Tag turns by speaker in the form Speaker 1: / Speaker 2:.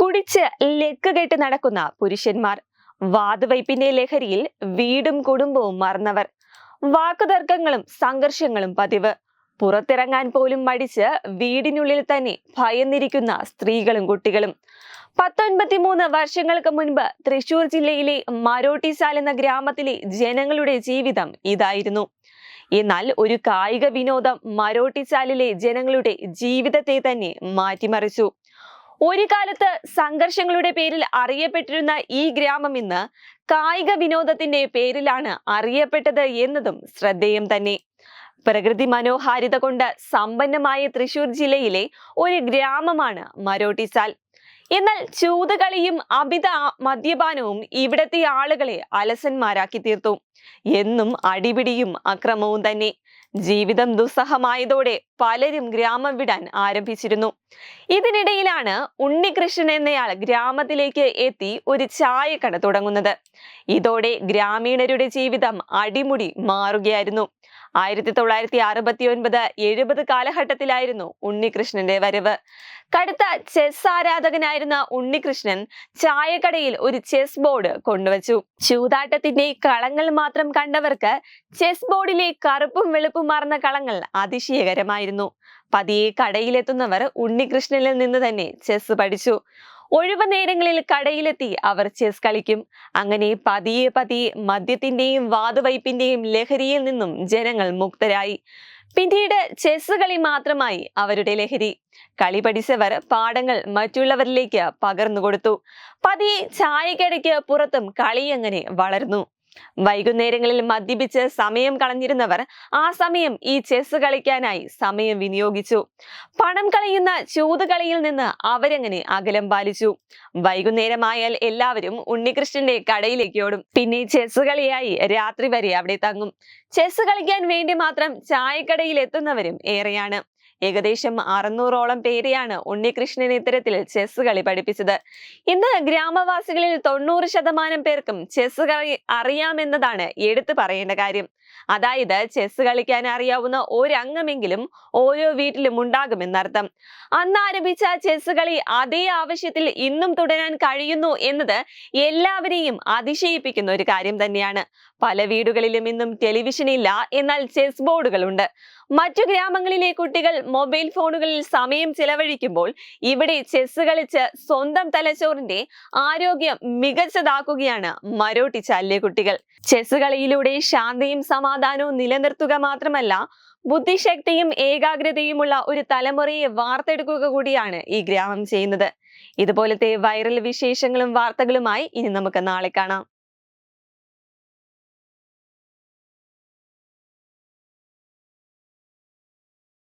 Speaker 1: കുടിച്ച് ലെക്ക് കെട്ട് നടക്കുന്ന പുരുഷന്മാർ വാതുവയ്പിന്റെ ലഹരിയിൽ വീടും കുടുംബവും മറന്നവർ. വാക്കുതർക്കങ്ങളും സംഘർഷങ്ങളും പതിവ്. പുറത്തിറങ്ങാൻ പോലും മടിച്ച് വീടിനുള്ളിൽ തന്നെ ഭയന്നിരിക്കുന്ന സ്ത്രീകളും കുട്ടികളും. പത്തൊൻപത്തിമൂന്ന് വർഷങ്ങൾക്ക് മുൻപ് തൃശൂർ ജില്ലയിലെ മരോട്ടിസാൽ എന്ന ഗ്രാമത്തിലെ ജനങ്ങളുടെ ജീവിതം ഇതായിരുന്നു. എന്നാൽ ഒരു കായിക വിനോദം മരോട്ടിച്ചാലിലെ ജനങ്ങളുടെ ജീവിതത്തെ തന്നെ മാറ്റിമറിച്ചു. ഒരു കാലത്ത് സംഘർഷങ്ങളുടെ പേരിൽ അറിയപ്പെട്ടിരുന്ന ഈ ഗ്രാമം ഇന്ന് കായിക വിനോദത്തിന്റെ പേരിലാണ് അറിയപ്പെട്ടത് എന്നതും ശ്രദ്ധേയം തന്നെ. പ്രകൃതി മനോഹാരിത കൊണ്ട് സമ്പന്നമായ തൃശൂർ ജില്ലയിലെ ഒരു ഗ്രാമമാണ് മരോട്ടിസാൽ എന്നാൽ ചൂതുകളിയും അമിത മദ്യപാനവും ഇവിടത്തെ ആളുകളെ അലസന്മാരാക്കി തീർത്തു. എന്നും അടിപിടിയും അക്രമവും തന്നെ. ജീവിതം ദുസ്സഹമായതോടെ പലരും ഗ്രാമം വിടാൻ ആരംഭിച്ചിരുന്നു. ഇതിനിടയിലാണ് ഉണ്ണികൃഷ്ണൻ എന്നയാൾ ഗ്രാമത്തിലേക്ക് എത്തി ഒരു ചായക്കട തുടങ്ങുന്നത്. ഇതോടെ ഗ്രാമീണരുടെ ജീവിതം അടിമുടി മാറുകയായിരുന്നു. ആയിരത്തി തൊള്ളായിരത്തി അറുപത്തി ഒൻപത് എഴുപത് കാലഘട്ടത്തിലായിരുന്നു ഉണ്ണികൃഷ്ണന്റെ വരവ്. കടുത്ത ചെസ് ആരാധകനായിരുന്ന ഉണ്ണികൃഷ്ണൻ ചായക്കടയിൽ ഒരു ചെസ് ബോർഡ് കൊണ്ടുവച്ചു. ചൂതാട്ടത്തിന്റെ കളങ്ങൾ മാത്രം കണ്ടവർക്ക് ചെസ് ബോർഡിലെ കറുപ്പും വെളുപ്പും മാറുന്ന കളങ്ങൾ അതിശയകരമായിരുന്നു. പതിയെ കടയിലെത്തുന്നവർ ഉണ്ണികൃഷ്ണനിൽ നിന്ന് തന്നെ ചെസ് പഠിച്ചു. ഒഴിവ് നേരങ്ങളിൽ കടയിലെത്തി അവർ ചെസ് കളിക്കും. അങ്ങനെ പതിയെ പതിയെ മദ്യത്തിന്റെയും വാതുവയ്പിന്റെയും ലഹരിയിൽ നിന്നും ജനങ്ങൾ മുക്തരായി. പിന്നീട് ചെസ് കളി മാത്രമായി അവരുടെ ലഹരി. കളി പഠിച്ചവർ പാഠങ്ങൾ മറ്റുള്ളവരിലേക്ക് പകർന്നു കൊടുത്തു പതിയെ ചായക്കടയ്ക്ക് പുറത്തും കളി അങ്ങനെ വളർന്നു. വൈകുന്നേരങ്ങളിൽ മദ്യപിച്ച് സമയം കളഞ്ഞിരുന്നവർ ആ സമയം ഈ ചെസ് കളിക്കാനായി സമയം വിനിയോഗിച്ചു. പണം കളയുന്ന ചൂതുകളിയിൽ നിന്ന് അവരങ്ങനെ അകലം പാലിച്ചു? വൈകുന്നേരമായാൽ എല്ലാവരും ഉണ്ണികൃഷ്ണന്റെ കടയിലേക്ക് ഓടും. പിന്നെ ചെസ് കളിയായി രാത്രി വരെ അവിടെ തങ്ങും. ചെസ് കളിക്കാൻ വേണ്ടി മാത്രം ചായക്കടയിൽ എത്തുന്നവരും ഏറെയാണ്. ഏകദേശം അറുന്നൂറോളം പേരെയാണ് ഉണ്ണികൃഷ്ണൻ ഇത്തരത്തിൽ ചെസ് കളി പഠിപ്പിച്ചത്. ഇന്ന് ഗ്രാമവാസികളിൽ തൊണ്ണൂറ് ശതമാനം പേർക്കും ചെസ് കളി അറിയാമെന്നതാണ് എടുത്തു പറയേണ്ട കാര്യം. അതായത് ചെസ് കളിക്കാൻ അറിയാവുന്ന ഒരംഗമെങ്കിലും ഓരോ വീട്ടിലും ഉണ്ടാകുമെന്നർത്ഥം. അന്ന് ആരംഭിച്ച ചെസ് കളി അതേ ആവശ്യത്തിൽ ഇന്നും തുടരാൻ കഴിയുന്നു എന്നത് എല്ലാവരെയും അതിശയിപ്പിക്കുന്ന ഒരു കാര്യം തന്നെയാണ്. പല വീടുകളിലും ഇന്നും ടെലിവിഷൻ ഇല്ല എന്നാൽ ചെസ് ബോർഡുകളുണ്ട്. മറ്റു ഗ്രാമങ്ങളിലെ കുട്ടികൾ മൊബൈൽ ഫോണുകളിൽ സമയം ചിലവഴിക്കുമ്പോൾ ഇവിടെ ചെസ് കളിച്ച് സ്വന്തം തലച്ചോറിന്റെ ആരോഗ്യം മികച്ചതാക്കുകയാണ് മരോട്ടി മരോട്ടിച്ചാലിലെ കുട്ടികൾ. ചെസ് കളിയിലൂടെ ശാന്തിയും സമാധാനവും നിലനിർത്തുക മാത്രമല്ല ബുദ്ധിശക്തിയും ഏകാഗ്രതയുമുള്ള ഒരു തലമുറയെ വാർത്തെടുക്കുക കൂടിയാണ് ഈ ഗ്രാമം ചെയ്യുന്നത്. ഇതുപോലത്തെ വൈറൽ വിശേഷങ്ങളും വാർത്തകളുമായി ഇനി നമുക്ക് നാളെ കാണാം.